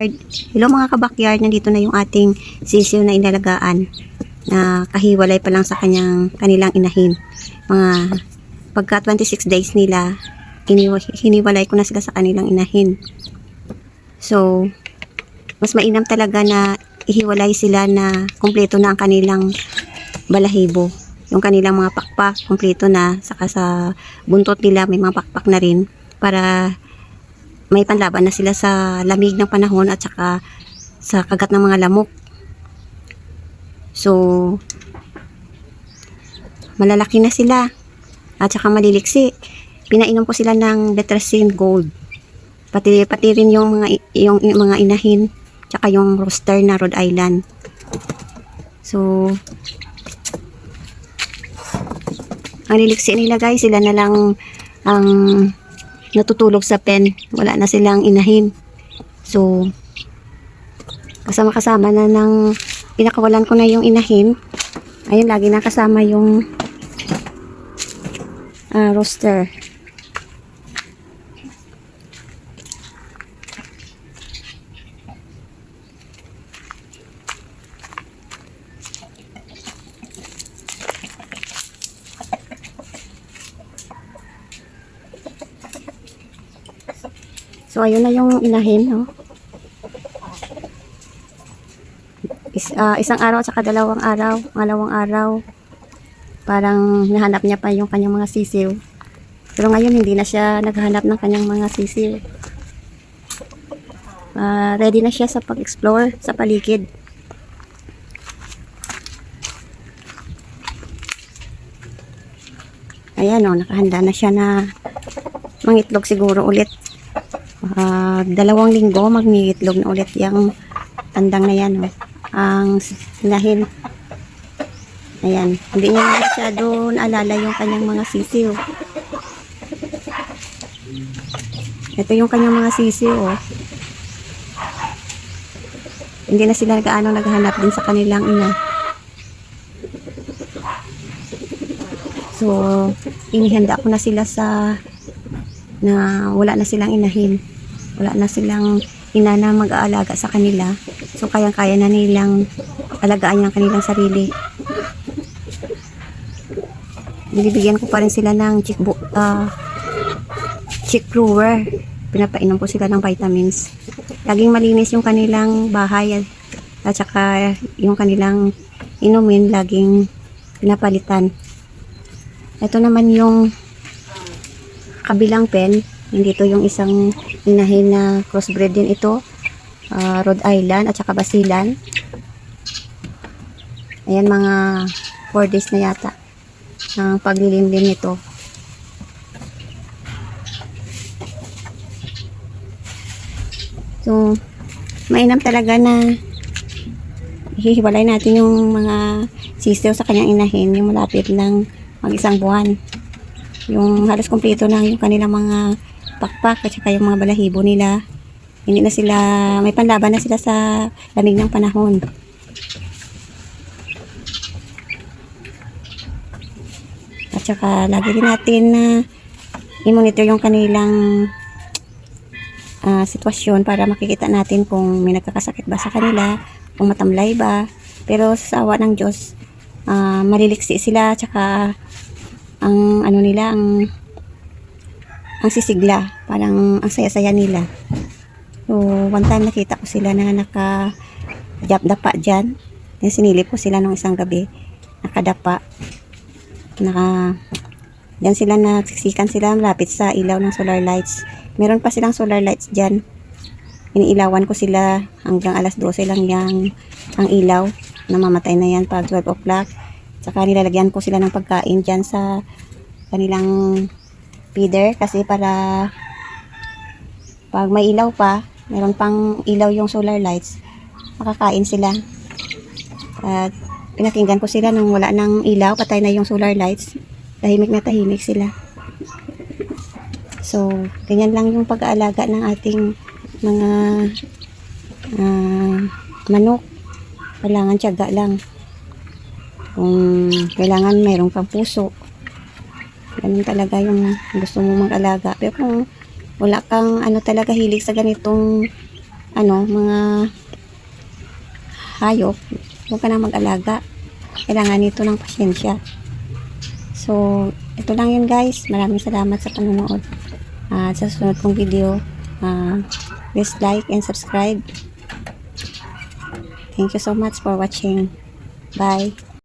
Hello mga kabakyard, nandito na yung ating sisiw na inalagaan na kahiwalay pa lang sa kanyang kanilang inahin. Mga pagka 26 days nila, hiniwa- hiniwalay ko na sila sa kanilang inahin. So, mas mainam talaga na ihiwalay sila na kumpleto na ang kanilang balahibo. Yung kanilang mga pakpak, kumpleto na. Saka sa buntot nila, may mga pakpak na rin para may panlaban na sila sa lamig ng panahon at saka sa kagat ng mga lamok. So, malalaki na sila at saka maliliksi. Pinainom ko sila ng Betracin Gold. Pati, pati rin yung mga, yung, yung mga inahin tsaka yung rooster na Rhode Island. So, ang liliksi nila guys, sila na lang ang natutulog sa pen. Wala na silang inahin. So, kasama-kasama na ng pinakawalan ko na yung inahin. Ayun, lagi na kasama yung ah, roster. So, ayun na yung inahin, no? Is, ah, isang araw at saka dalawang araw, dalawang araw. Parang nahanap niya pa yung kanyang mga sisiw. Pero ngayon, hindi na siya naghahanap ng kanyang mga sisiw. Ah, ready na siya sa pag-explore sa paligid. Ayan, oh, nakahanda na siya na mangitlog siguro ulit. Ah, dalawang linggo magniitlog na ulit yung tandang na yan oh. ang sinahin ayan hindi niya masyado naalala yung kanyang mga sisiw ito yung kanyang mga sisiw oh. hindi na sila gaano naghahanap din sa kanilang ina so inihanda ko na sila sa na wala na silang inahin. Wala na silang ina na mag-aalaga sa kanila. So, kayang-kaya na nilang alagaan yung kanilang sarili. Binibigyan ko pa rin sila ng chick, ah, chick brewer. Pinapainom ko sila ng vitamins. Laging malinis yung kanilang bahay at saka yung kanilang inumin laging pinapalitan. Ito naman yung kabilang pen, nandito yung isang inahin na crossbred din ito. ah, Rhode Island at saka Basilan. Ayan mga 4 days na yata ang paglilimlim nito. So, mainam talaga na hihiwalay natin yung mga sister sa kanyang inahin, yung malapit lang mag isang buwan yung halos kumpleto na yung kanilang mga pakpak at saka yung mga balahibo nila. Hindi na sila, may panlaban na sila sa lamig ng panahon. At saka lagi rin natin na i-monitor yung kanilang ah, sitwasyon para makikita natin kung may nagkakasakit ba sa kanila, kung matamlay ba. Pero sa awa ng Diyos, ah, maliliksi sila at saka ang ano nila ang ang sisigla. Parang ang saya-saya nila. So one time nakita ko sila na naka dapa dyan. Then sinilip ko sila nung isang gabi. Nakadapa. Naka dyan sila nagsiksikan sila malapit sa ilaw ng solar lights. Meron pa silang solar lights dyan. Iniilawan ko sila hanggang alas 12 lang yang ang ilaw. Namamatay na yan pag 12 o'clock Tsaka nilalagyan ko sila ng pagkain dyan sa kanilang feeder kasi para pag may ilaw pa, meron pang ilaw yung solar lights, makakain sila. At pinakinggan ko sila nung wala ng ilaw, patay na yung solar lights. Tahimik na tahimik sila. So, ganyan lang yung pag-aalaga ng ating mga ah, manok. Kailangan tiyaga lang kung kailangan mayroong kang puso. Ganun talaga yung gusto mo mag-alaga. Pero kung wala kang ano talaga hilig sa ganitong ano, mga hayop, huwag ka na mag-alaga. Kailangan nito ng pasyensya. So, ito lang yun guys. Maraming salamat sa panonood. At sa susunod kong video, ah, please like and subscribe. Thank you so much for watching. Bye.